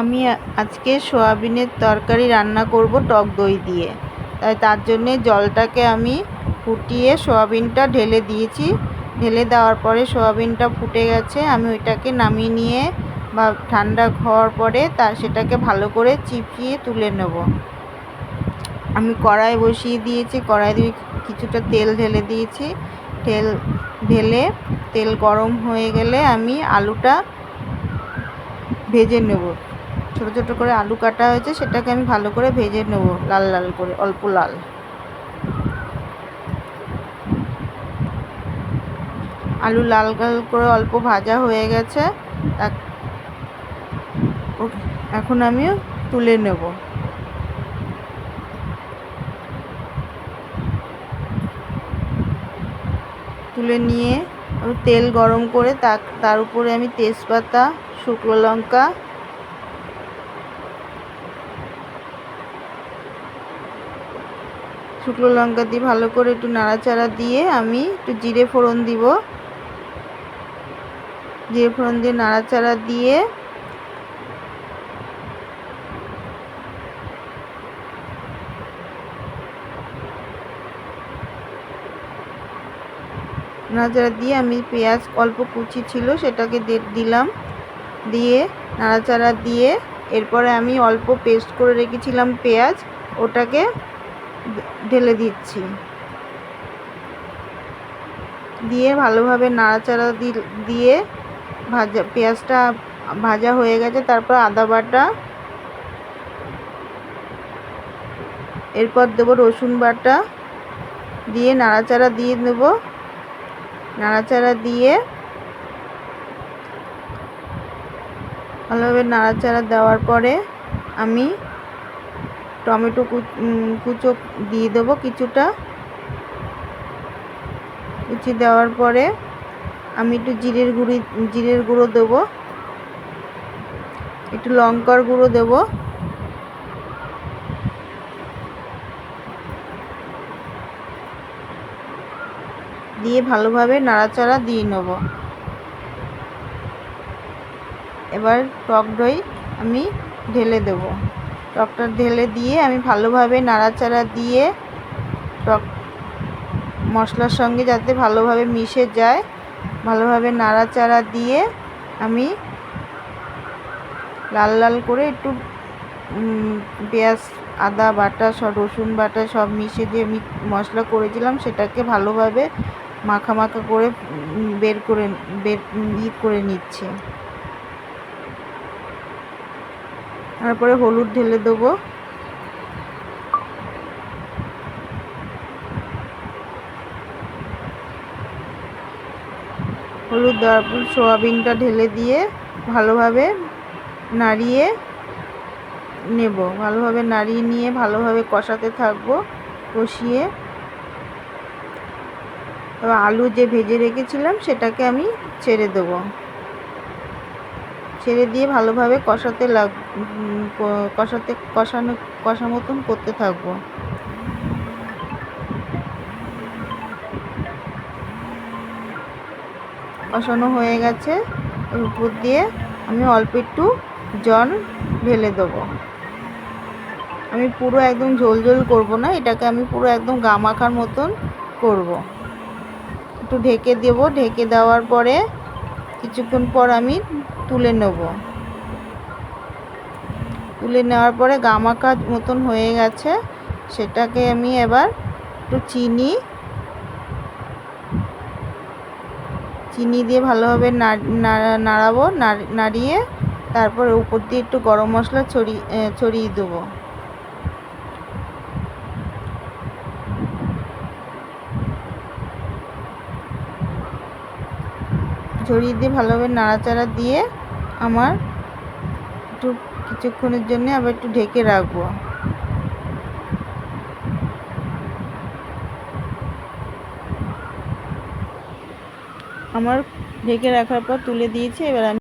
আমি আজকে সোয়াবিনের তরকারি রান্না করব টক দই দিয়ে। তাই তার জন্যে জলটাকে আমি ফুটিয়ে সোয়াবিনটা ঢেলে দিয়েছি। ঢেলে দেওয়ার পরে সোয়াবিনটা ফুটে গেছে, আমি ওইটাকে নামিয়ে নিয়ে বা ঠান্ডা হওয়ার পরে তার সেটাকে ভালো করে চিপিয়ে তুলে নেব। আমি কড়াই বসিয়ে দিয়েছি, কড়াই দিয়ে কিছুটা তেল ঢেলে দিয়েছি। তেল ঢেলে তেল গরম হয়ে গেলে আমি আলুটা ভেজে নেব। ছোটো ছোটো করে আলু কাটা হয়েছে, সেটাকে আমি ভালো করে ভেজে নেব, লাল লাল করে, অল্প লাল। আলু লাল লাল করে অল্প ভাজা হয়ে গেছে এখন আমি তুলে নেব। তুলে নিয়ে তেল গরম করে তার উপরে আমি তেজপাতা, শুকনো লঙ্কা শুকনো লঙ্কা দিয়ে ভালো করে একটু নাড়াচাড়া দিয়ে আমি একটু জিরে ফোড়ন দিব। জিরে ফোড়ন দিয়ে নাড়াচাড়া দিয়ে নাড়াচাড়া দিয়ে আমি পেঁয়াজ অল্প কুচি ছিল সেটাকে দিলাম। দিয়ে নাড়াচাড়া দিয়ে এরপরে আমি অল্প পেস্ট করে রেখেছিলাম পেঁয়াজ, ওটাকে ঢেলে দিচ্ছি। দিয়ে ভালোভাবে নাড়াচাড়া দিয়ে ভাজা, পেঁয়াজটা ভাজা হয়ে গেছে, তারপর আদা বাটা, এরপর দেবো রসুন বাটা, দিয়ে নাড়াচাড়া দিয়ে দেবো। নাড়াচাড়া দিয়ে ভালোভাবে নাড়াচাড়া দেওয়ার পরে আমি টমেটো কুচো দিয়ে দেবো কিছুটা। কুচি দেওয়ার পরে আমি একটু জিরের গুঁড়ি, জিরের গুঁড়ো দেবো। একটু লঙ্কার গুঁড়ো দেবো। দিয়ে ভালোভাবে নাড়াচাড়া দিয়ে নেব। এবার টক দই আমি ঢেলে দেব। টকটা ঢেলে দিয়ে আমি ভালোভাবে নাড়াচাড়া দিয়ে টক মশলার সঙ্গে যাতে ভালোভাবে মিশে যায়, ভালোভাবে নাড়াচাড়া দিয়ে আমি লাল লাল করে একটু পেঁয়াজ, আদা বাটা সব রসুন বাটা সব মিশিয়ে দিয়ে আমি মশলা করেছিলাম, সেটাকে ভালোভাবে মাখা মাখা করে বের করে, বের ই করে নিচ্ছে। তারপরে হলুদ ঢেলে দেবো। হলুদ দেওয়ার পর সোয়াবিনটা ঢেলে দিয়ে ভালোভাবে নাড়িয়ে নেব। ভালোভাবে নাড়িয়ে নিয়ে ভালোভাবে কষাতে থাকব, কষিয়ে। আলু যে ভেজে রেখেছিলাম, সেটাকে আমি ছেড়ে দেবো। ছেড়ে দিয়ে ভালোভাবে কষাতে লাগ কষাতে কষানো, কষা মতন করতে থাকব। কষানো হয়ে গেছে। উপর দিয়ে আমি অল্প একটু জল ঢেলে দেবো। আমি পুরো একদম ঝোল ঝোল করব না, এটাকে আমি পুরো একদম গামাখার মতন করব। একটু ঢেকে দেব। ঢেকে দেওয়ার পরে কিছুক্ষণ পর আমি তুলে নেব। তুলে নেওয়ার পরে গামাকা মতন হয়ে গেছে। সেটাকে আমি এবার একটু চিনি। চিনি দিয়ে ভালোভাবে নাড়াবো নাড়িয়ে তারপরে উপর দিয়ে একটু গরম মশলা ছড়িয়ে ছড়িয়ে দেবো। ছড়িয়ে দিয়ে ভালোভাবে নাড়াচাড়া দিয়ে আমার একটু কিছুক্ষণের জন্য আবার একটু ঢেকে রাখব। আমার ঢেকে রাখার পর তুলে দিয়েছি, এবার আমি